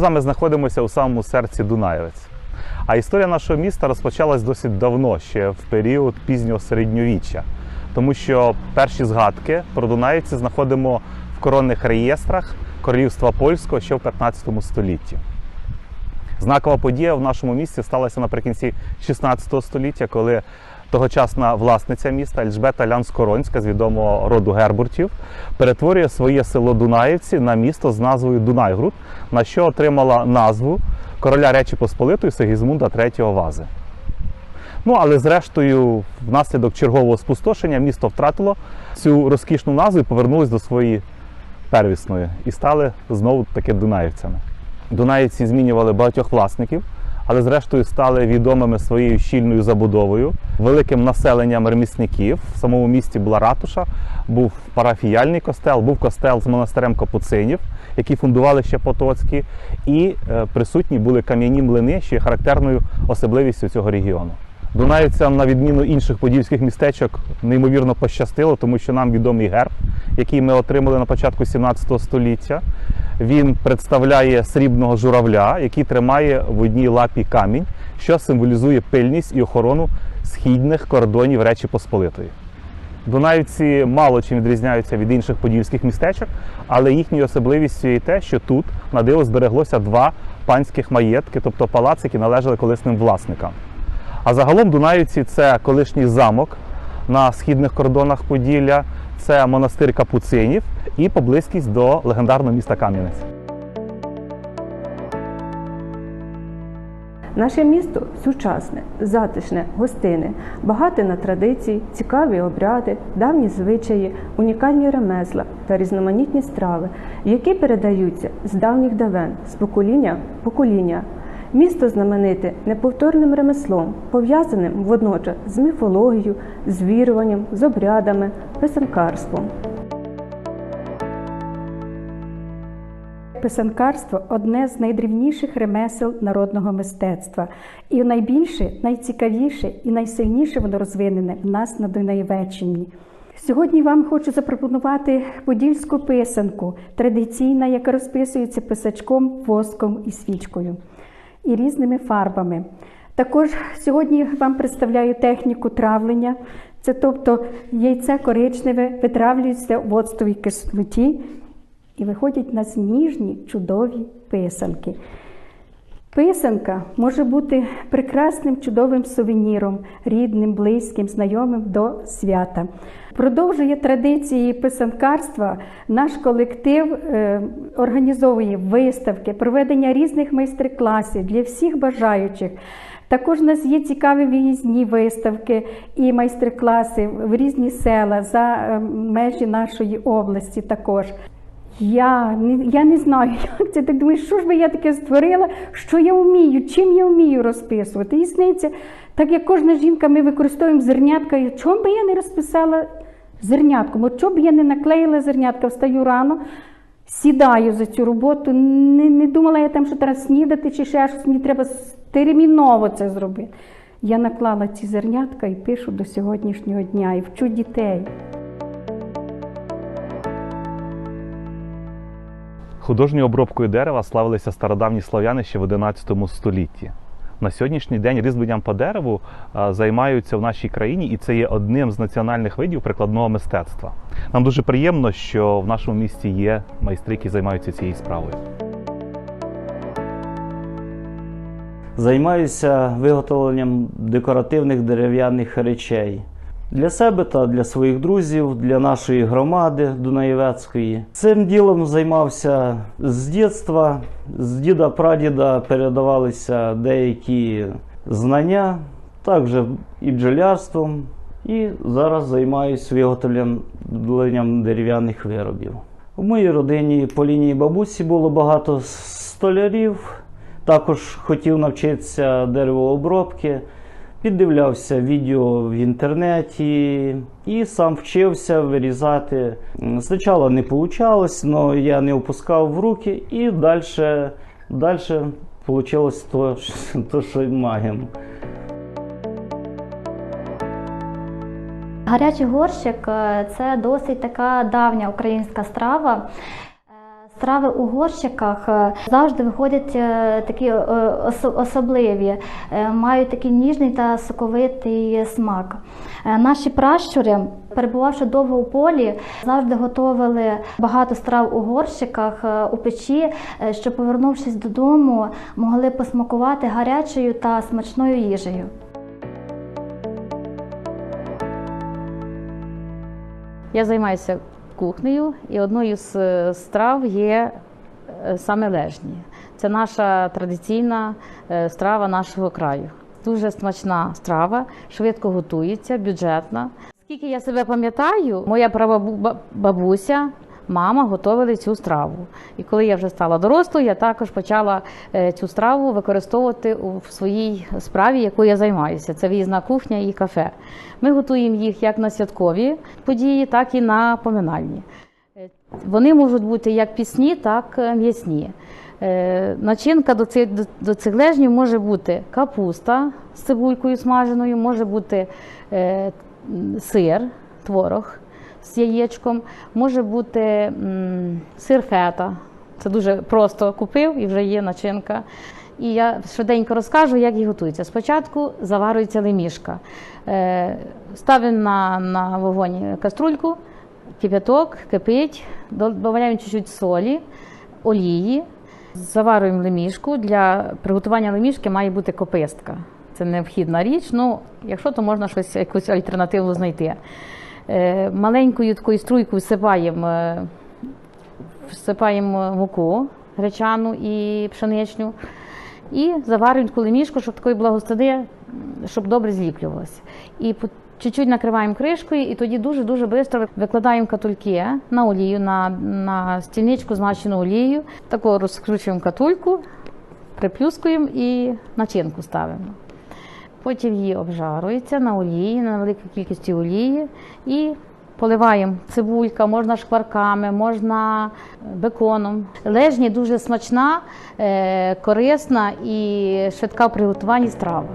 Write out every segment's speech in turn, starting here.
з вами знаходимося у самому серці Дунаєвець. А історія нашого міста розпочалась досить давно, ще в період пізнього середньовіччя, тому що перші згадки про Дунаївці знаходимо в коронних реєстрах Королівства Польського ще в 15 столітті. Знакова подія в нашому місті сталася наприкінці 16 століття, коли тогочасна власниця міста Ельжбета Лянскоронська з відомого роду Гербуртів перетворює своє село Дунаївці на місто з назвою Дунайгруд, на що отримала назву короля Речі Посполитої Сигізмунда III Вази. Ну, але зрештою, внаслідок чергового спустошення місто втратило цю розкішну назву і повернулось до своєї первісної і стали знову таки дунаївцями. Дунаївці змінювали багатьох власників, але зрештою стали відомими своєю щільною забудовою, великим населенням ремісників. В самому місті була ратуша, був парафіяльний костел, був костел з монастирем капуцинів, який фундували ще Потоцькі, і е, присутні були кам'яні млини, що є характерною особливістю цього регіону. Дунаївцям, на відміну інших подільських містечок, неймовірно пощастило, тому що нам відомий герб, який ми отримали на початку 17 століття. Він представляє срібного журавля, який тримає в одній лапі камінь, що символізує пильність і охорону східних кордонів Речі Посполитої. Дунаївці мало чим відрізняються від інших подільських містечок, але їхньою особливістю є те, що тут на диво збереглося два панських маєтки, тобто палаци, які належали колисним власникам. А загалом Дунаївці це колишній замок на східних кордонах Поділля, це монастир Капуцинів і поблизькість до легендарного міста Кам'янець. Наше місто сучасне, затишне, гостинне, багате на традиції, цікаві обряди, давні звичаї, унікальні ремесла та різноманітні страви, які передаються з давніх давен, з покоління в покоління. Місто знамените неповторним ремеслом, пов'язаним водночас з міфологією, з віруванням, з обрядами, писанкарством. Писанкарство одне з найдрівніших ремесел народного мистецтва. І найбільше, найцікавіше і найсильніше воно розвинене в нас на Дунаєвеччині. Сьогодні вам хочу запропонувати подільську писанку, традиційна, яка розписується писачком, воском і свічкою і різними фарбами. Також сьогодні вам представляю техніку травлення. Це тобто яйце коричневе витравлюється в оцтовій кислоті і виходять на сніжні чудові писанки. Писанка може бути прекрасним чудовим сувеніром, рідним, близьким, знайомим до свята. Продовжує традиції писанкарства. Наш колектив е, організовує виставки, проведення різних майстер-класів для всіх бажаючих. Також у нас є цікаві виїзні виставки і майстер-класи в різні села за е, межі нашої області також. Я не, я не знаю, як це так думаю, що ж би я таке створила, що я вмію, чим я вмію розписувати. І так як кожна жінка, ми використовуємо зернятка. І чому би я не розписала зернятком? От чому б я не наклеїла зернятка, встаю рано, сідаю за цю роботу, не, не думала я там, що треба снідати чи ще щось, мені треба терміново це зробити. Я наклала ці зернятка і пишу до сьогоднішнього дня і вчу дітей. Художньою обробкою дерева славилися стародавні слав'яни ще в 11 столітті. На сьогоднішній день різьбленням по дереву займаються в нашій країні, і це є одним з національних видів прикладного мистецтва. Нам дуже приємно, що в нашому місті є майстри, які займаються цією справою. Займаюся виготовленням декоративних дерев'яних речей для себе та для своїх друзів, для нашої громади Дунаєвецької. Цим ділом займався з дитинства. З діда прадіда передавалися деякі знання, також і бджолярством. І зараз займаюся виготовленням дерев'яних виробів. У моїй родині по лінії бабусі було багато столярів. Також хотів навчитися деревообробки, піддивлявся відео в інтернеті і сам вчився вирізати. Спочатку не вийшло, але я не опускав в руки і далі, вийшло то, то, що маємо. Гарячий горщик е, це досить така давня українська страва. Страви у горщиках е, завжди виходять е, такі е, особливі, мають такий ніжний та соковитий смак. Наші пращури, перебувавши довго у полі, завжди готували багато страв у горщиках у печі, щоб, повернувшись додому, могли посмакувати гарячою та смачною їжею. Я займаюся кухнею, і одною з е, страв є е, саме лежні. Це наша традиційна е, страва нашого краю. Дуже смачна страва, швидко готується, бюджетна. Скільки я себе пам'ятаю, моя прабабуся, мама готували цю страву. І коли я вже стала дорослою, я також почала е, цю страву використовувати у своїй справі, якою я займаюся. Це в'їзна кухня і кафе. Ми готуємо їх як на святкові події, так і на поминальні. Е, Вони можуть бути як пісні, так і м'ясні. Е, Начинка до цих, до, може бути капуста з цибулькою смаженою, може бути сир, творог з яєчком, може бути м, сир фета. Це дуже просто купив і вже є начинка. І я швиденько розкажу, як їх готується. Спочатку заварюється лемішка. Е, Ставимо на, на вогонь каструльку, кип'яток, кипить, додаємо чуть-чуть солі, олії, заварюємо лемішку. Для приготування лемішки має бути копистка. Це необхідна річ. Ну, якщо то можна щось якусь альтернативу знайти. Е, Маленькою такою струйкою всипаємо, е, всипаємо муку гречану і пшеничну. І заварюємо таку лемішку, щоб такої благостади, щоб добре зліплювалося. І чуть-чуть накриваємо кришкою, і тоді дуже-дуже швидко викладаємо катульки на олію, на, на стільничку змащену олією. Тако розкручуємо катульку, приплюскуємо і начинку ставимо. Потім її обжарується на олії, на великій кількості олії. І поливаємо цибулька, можна шкварками, можна беконом. Лежні дуже смачна, е, корисна і швидка в приготуванні страва.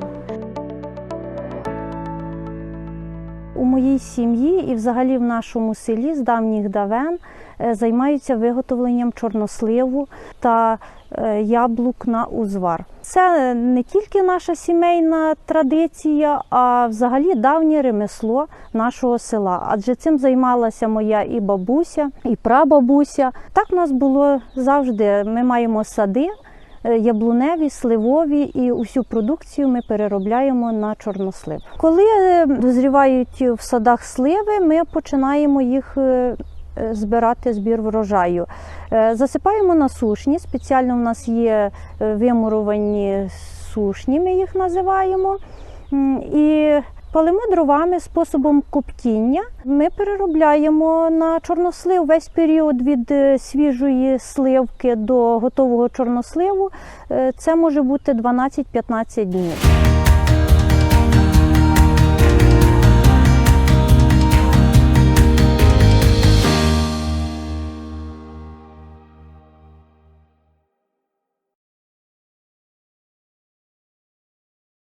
У моїй сім'ї і взагалі в нашому селі з давніх давен займаються виготовленням чорносливу та е, яблук на узвар. Це не тільки наша сімейна традиція, а взагалі давнє ремесло нашого села. Адже цим займалася моя і бабуся, і прабабуся. Так у нас було завжди. Ми маємо сади. е, Яблуневі, сливові і усю продукцію ми переробляємо на чорнослив. Коли е, дозрівають в садах сливи, ми починаємо їх е, е, збирати збір врожаю. Е, Засипаємо на сушні. Спеціально в нас є е, вимуровані сушні, ми їх називаємо. І палимо дровами способом коптіння. Ми переробляємо на чорнослив весь період від е, свіжої сливки до готового чорносливу. Е, Це може бути 12-15 днів.